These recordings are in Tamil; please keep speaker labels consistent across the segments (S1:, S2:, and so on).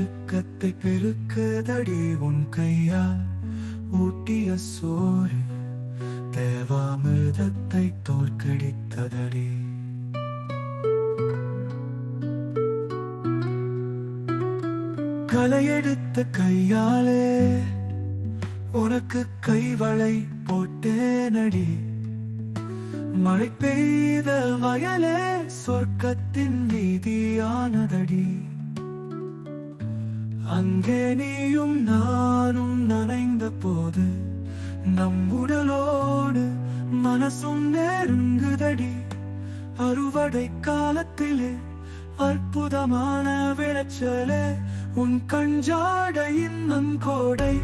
S1: பெருக்கத்தை பெருக்கதடி உன் கையா ஊட்டிய சோறு தேவாமிர்தத்தை தோற்கடித்ததடி. கலையெடுத்த கையாலே உனக்கு கைவளை போட்டேனடி. மழை பெய்த வயலே சொர்க்கத்தின் நீதியானதடி அங்கே நீயும் நானும் நனைந்த போது நம் உடலோடு மனசும் நெருங்குதடி. அறுவடை காலத்திலே அற்புதமான விளைச்சலே உன் கஞ்சாடையின் நன்கோடை.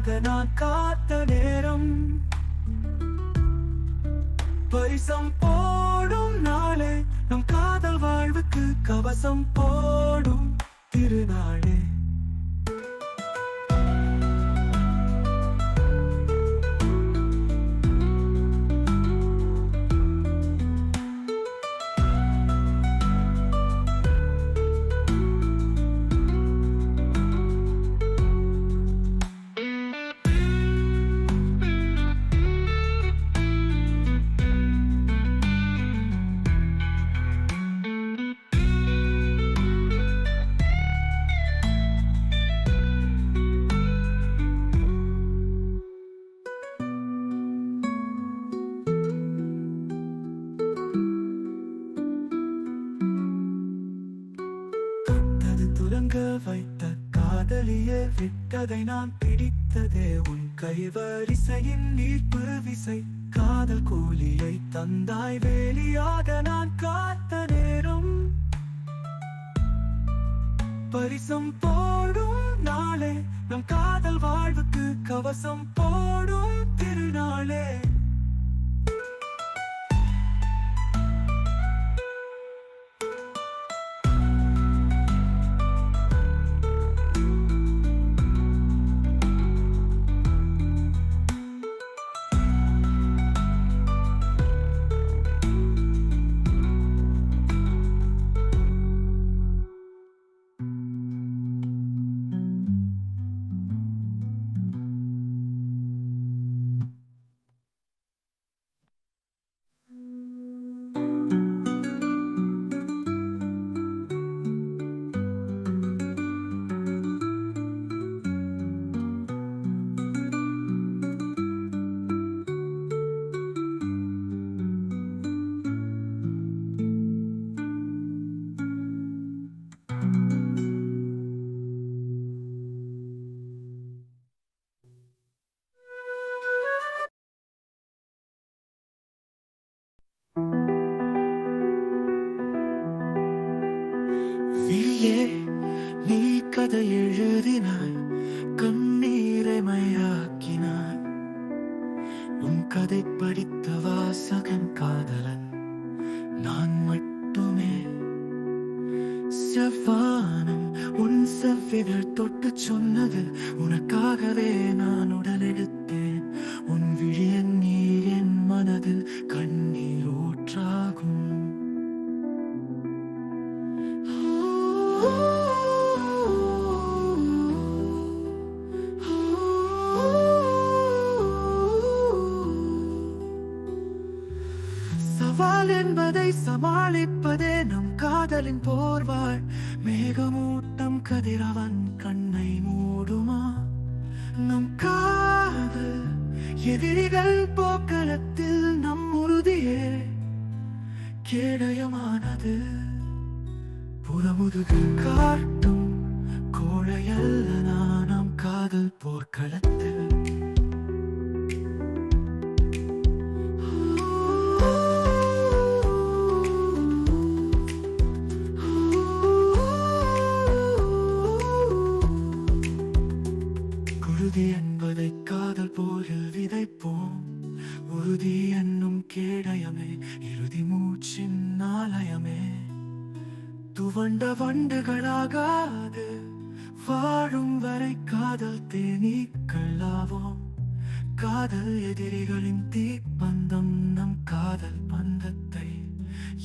S1: உனக்காக நான் காத்த நேரம். பரிசம் போடும் நாளே நம் காதல் வாழ்வுக்கு கவசம் போடும் திருநாளே. விட்டதை நான் பிடித்ததே. உன் கைவரிசையின் நீர்ப்பு விசை. காதல் கூலியை தந்தாய் வேலியாக நான் காத்த நேரம். பரிசம் போடும் நாளே நம் காதல் வாழ்வுக்கு கவசம் போடும் திருநாளே. கதை எழுதினாய் கண்ணீரை மையாக்கினாய். உன் கதை படித்த வாசகன் காதலன் நான் மட்டுமே. செவ்வானம் உன் செவ்விதழ் தொட்டு சொன்னது கண்ணை மூடுமா? நம் காதல் எதிரிகள் போக்களத்தில் நம் உறுதியே. கேடயமானது. புறமுதுகு காட்டும் கோழையல்ல நாம் காதல் போர்க்களத்தில்.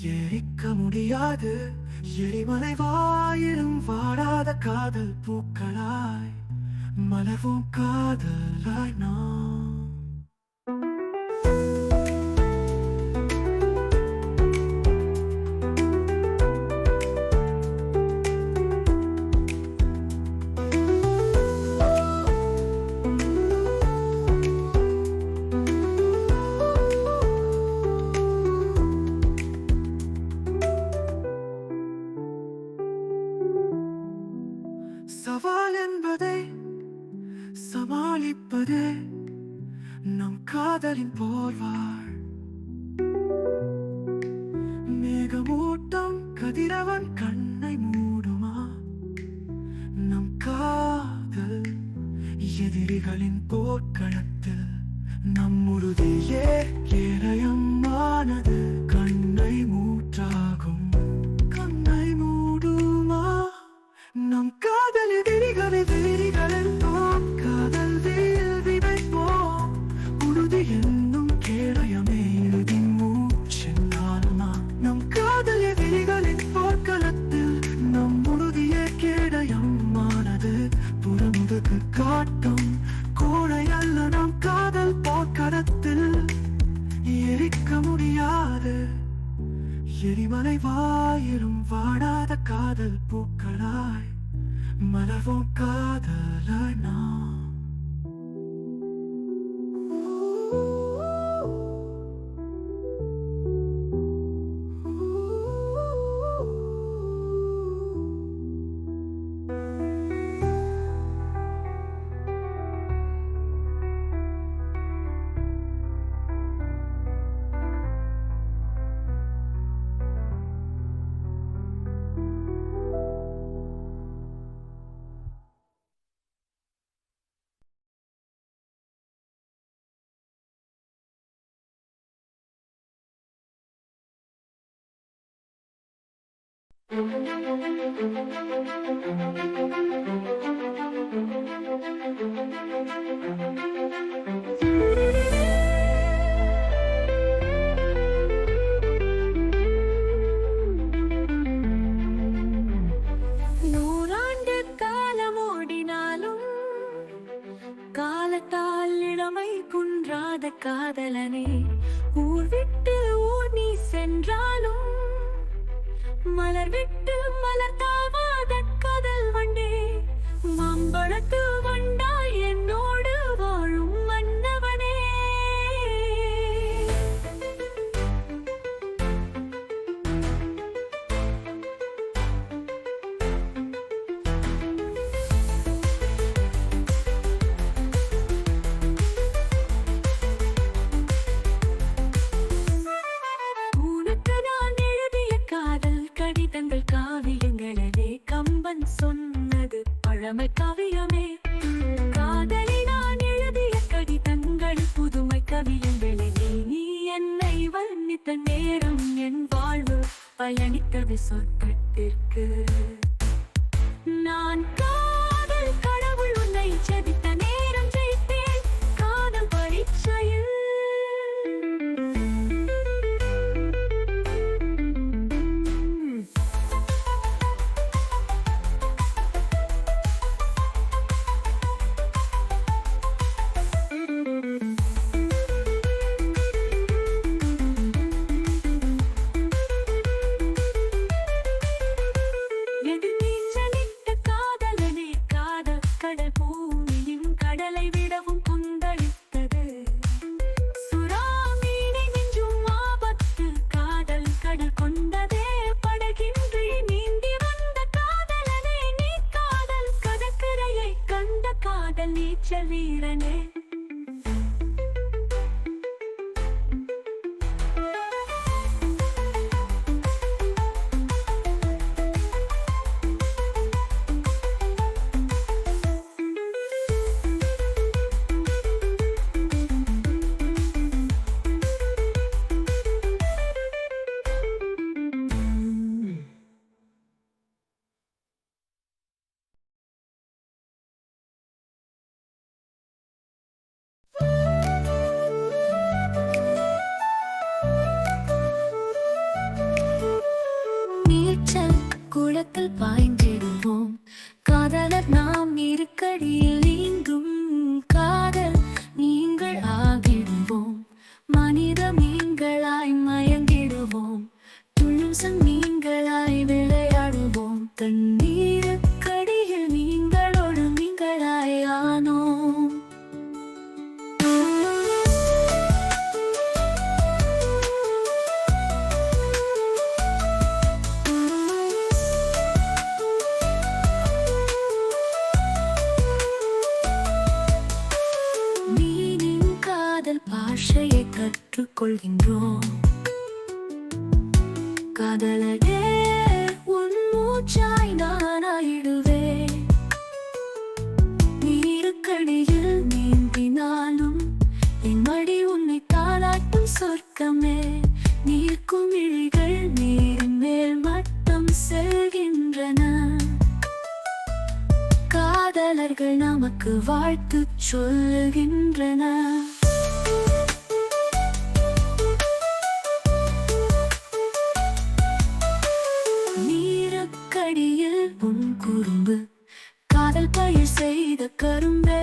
S1: ஏறிக்க முடியாது. எரிமலை வாயிலும் வாடாத காதல் பூக்களாய் மலர்வோம் காதலாய் நான். காதலின் போர்வாள் மேகமூட்டம் கதிரவன் கண்ணை மூடுமா? நம் காதல் எதிரிகளின் போர்க்களத்தில் நம்முடைய கேரயமானது
S2: கண் காலத்தால் இளமை குன்றாத காதலனே. ஊர் விட்டு ஊர் நீ சென்றாலும் மலர் விட்டு மலர் தாவாத கதல் வண்டே. மாம்பழத்து விசொற்கட்டிற்கு தாளாட்டும் சொர்க்கமே நீர்க்கும் இழிகள் நீரின் மேல் மட்டம் செல்கின்றன. காதலர்கள் நமக்கு வாழ்த்து சொல்கின்றன. நீரக்கடியில் உன் குறும்பு காதல் பயிர் செய்த கரும்பே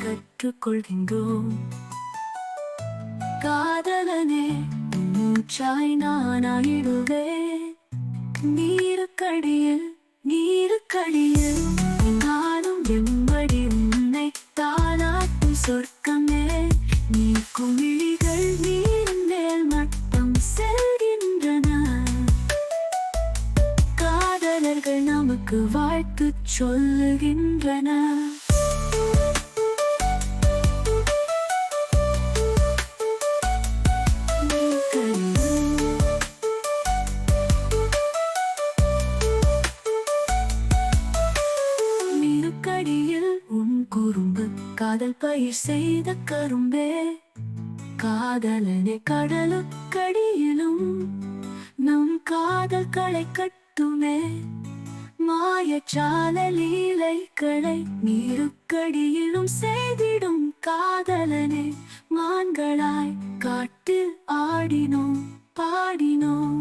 S2: கற்றுக்கொள்கின்றோம். காதலனே மூச்சாய் நான் ஆயிடுவேன் நீருக்கடியில் நீருக்கடியில் நானும் எம்படி உன்னை தாளாட்டும் சொர்க்கமே. நீ குமிழிகள் நீரின் மேல் மட்டும் செல்கின்றன. காதலர்கள் நமக்கு வாழ்த்து சொல்லுகின்றன. காதல் பயிர் செய்த கரும்பே. காதலனை கடலுக்கடியிலும் நம் காதல் களை கட்டுமே. மாயச்சால லீலைகளை நீருக்கடியிலும் செய்திடும் காதலனே. மான்களாய் காட்டு ஆடினோம் பாடினோம்.